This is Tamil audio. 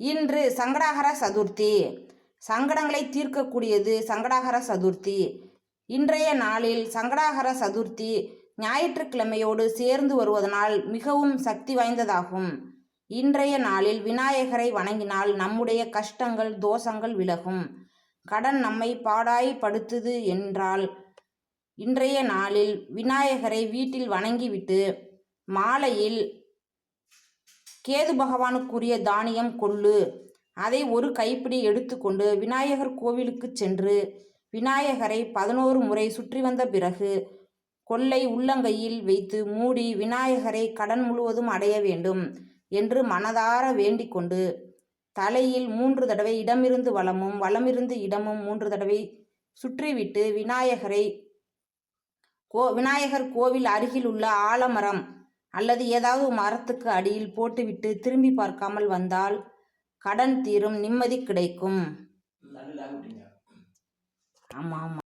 இன்று சங்கடாகர சதுர்த்தி. சங்கடங்களை தீர்க்கக்கூடியது சங்கடாகர சதுர்த்தி. இன்றைய நாளில் சங்கடாகர சதுர்த்தி ஞாயிற்றுக்கிழமையோடு சேர்ந்து வருவதனால் மிகவும் சக்தி வாய்ந்ததாகும். இன்றைய நாளில் விநாயகரை வணங்கினால் நம்முடைய கஷ்டங்கள் தோஷங்கள் விலகும். கடன் நம்மை பாடாய் படுத்துது என்றால் இன்றைய நாளில் விநாயகரை வீட்டில் வணங்கிவிட்டு மாலையில் கேது பகவானுக்குரிய தானியம் கொள்ளு. அதை ஒரு கைப்பிடி எடுத்துக்கொண்டு விநாயகர் கோவிலுக்கு சென்று விநாயகரை பதினோரு முறை சுற்றி வந்த பிறகு கொள்ளை உள்ளங்கையில் வைத்து மூடி விநாயகரை கடன் முழுவதும் அடைய வேண்டும் என்று மனதார வேண்டிக் கொண்டு தலையில் மூன்று தடவை இடமிருந்து வளமும் வளமிருந்து இடமும் மூன்று தடவை சுற்றிவிட்டு விநாயகரை கோ விநாயகர் கோவில் அருகில் உள்ள ஆலமரம் அல்லது ஏதாவது மரத்துக்கு அடியில் போட்டுவிட்டு திரும்பி பார்க்காமல் வந்தால் கடன் தீரும் நிம்மதி கிடைக்கும். ஆமாம் ஆமாம்.